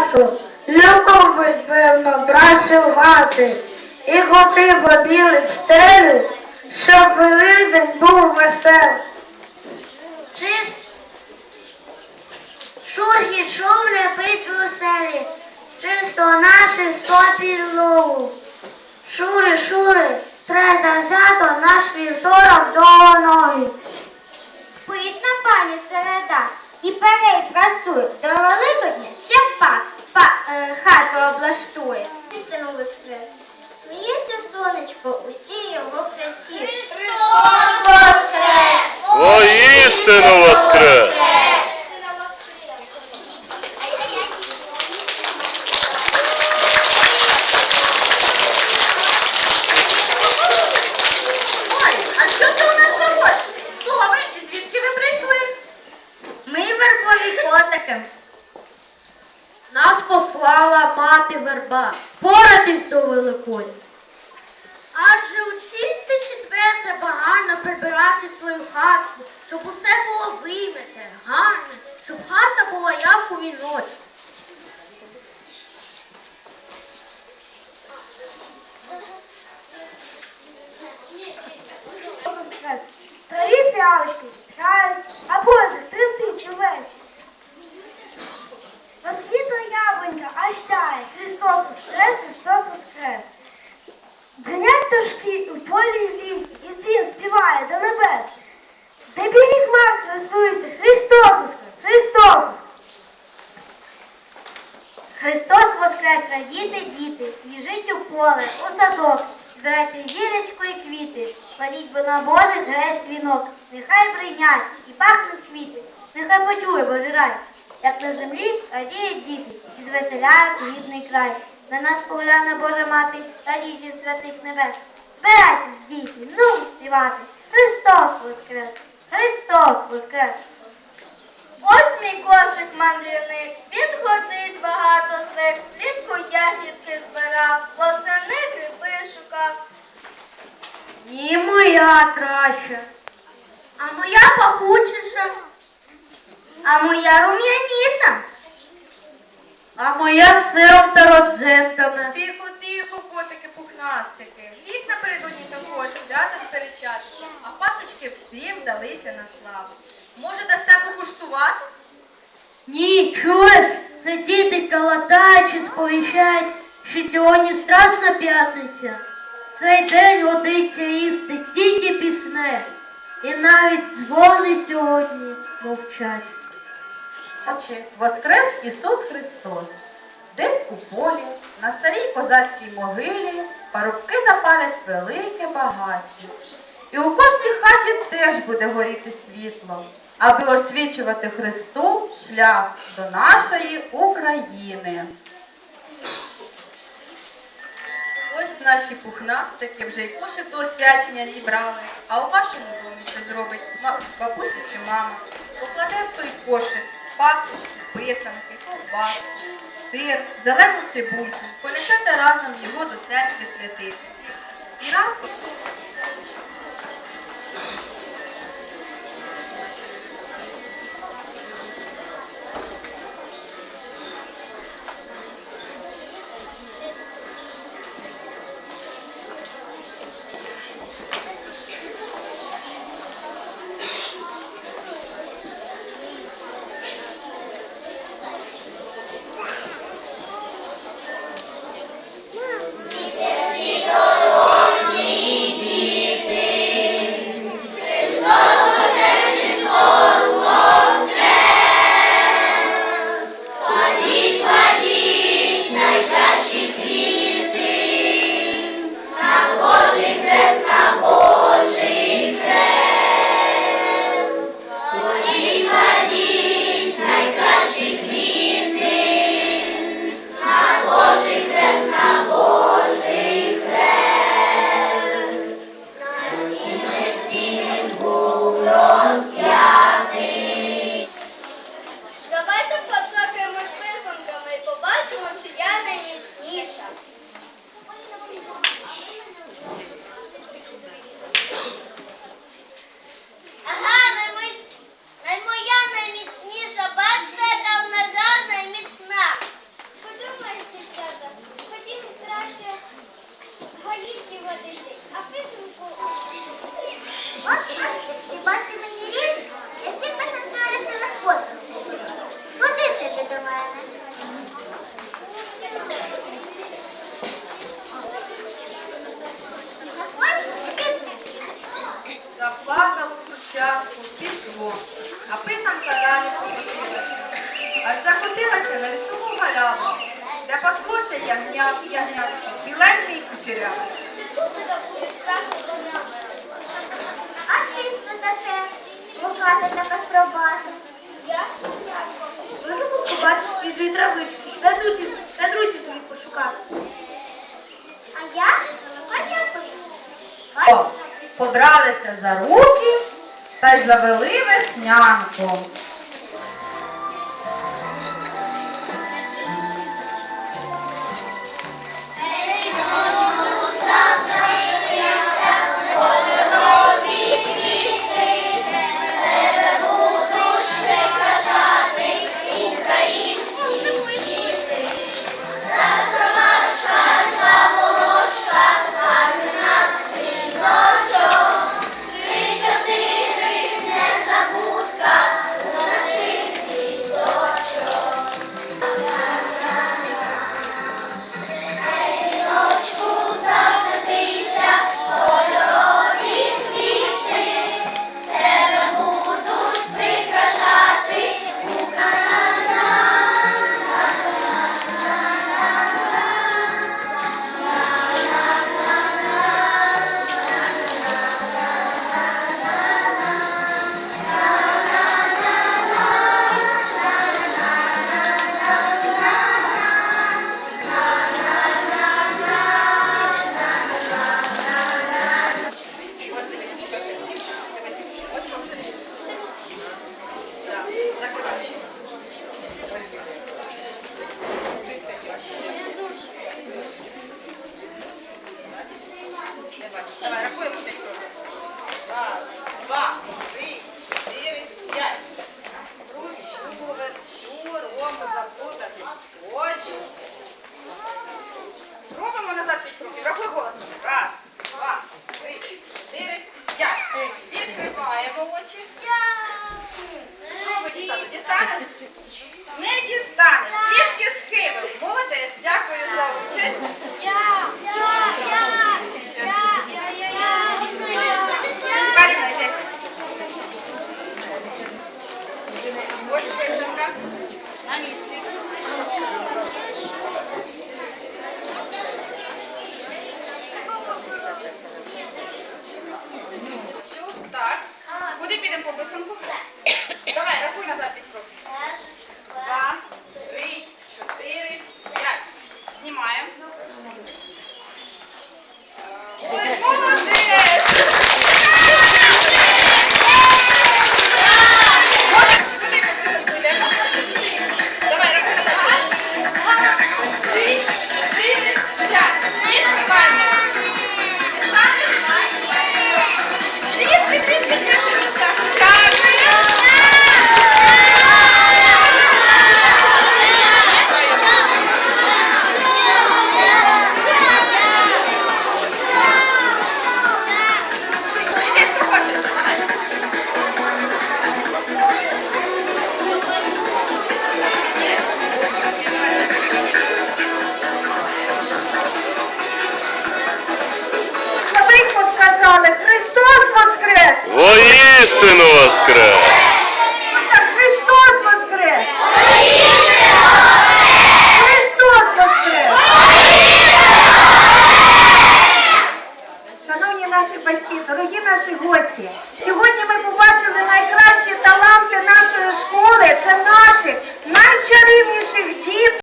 часу, любов, певно, працювати і ходив білих стелю, щоб Великдень був веселий. Чист шурхіт шум репить в оселі, чисто наші сто підлогу. Шури, шури, тре завзято наш вівторок до ноги. Пишна пані середа, і перей прасує, до Великодня ще па, па, е, хату облаштує. Істину воскрес. Сміється сонечко, усі його красі. Христос воскрес! Воістину воскрес! Ой, а що це у нас за гость? Хто ви і звідки ви прийшли? Ми вербові котики. Нас послала мати верба, поратись до Великодня. Адже у чисте четверте багано прибирати свою хату, щоб усе було вимите, гарне, щоб хата була як у віночку. Траві фіалочки, аж Христос воскрес, Христос воскрес. Дзвенять пташки у полі і в лісі, і цін співає до небес. Де білі хмарки розпилися, Христос воскрес, Христос воскрес. Христос воскрес, радійте, діти, біжить у поле, у садок, збирайте зірочку і квіти, паріть бо на Божий грець вінок, нехай прийнять і пахнуть квіти, нехай почує Божий рай, як на землі радіють діти, і звеселяє рідний край. На нас погляне Божа мати, радіючи святих небес. Збирайтесь, діти, ну співати, Христос воскрес, Христос воскрес. Ось мій кошик мандрівник, він ходить багато звик, влітку ягідки збирав, восени гриби шукав. Ні, моя краща. А моя пахучіша, а моя рум'яніша. А моя з сиром та родзинками. Тихо, тихо, котики пухнастики. Їх напередодні також свята сперечати, а пасочки всім вдалися на славу. Може, дасте покуштувати? Ні, чуєш, це діти калатаючи сповіщають, що сьогодні страсна п'ятниця. Цей день годиться їсти тільки пісне, і навіть дзвони сьогодні мовчать. Отче, Воскрес Ісус Христос. Десь у полі, на старій козацькій могилі, парубки запалять велике багаття. І у кожній хаті теж буде горіти світло, аби освічувати Христу шлях до нашої України. Ось наші пухнастики вже й кошик до освячення зібрали. А у вашому домі що зробить бабуся чи мама? Покладе в той кошик пасочки, писанки, ковбаску, сир, зелену цибульку, полічете разом його до церкви святити. І ранку Тому що я найміцніша. Ага, наймі... моя бачите, яка вона міцна. Подумайте, дівчата, краще голівки водити, а писанку. Хіба ти мені річ? Я початку пішло, а писанка далі. Аж закотилася на лісову галяву, де паслося ягня, ягнячі, біленький і. А ти хто таке? Мохата така спробата. Я? Ну, забув побачити свіжої травички. На друзі, на друзі тобі пошукати. А я? О, побралися за руки та й завели веснянку. Истину воскрес!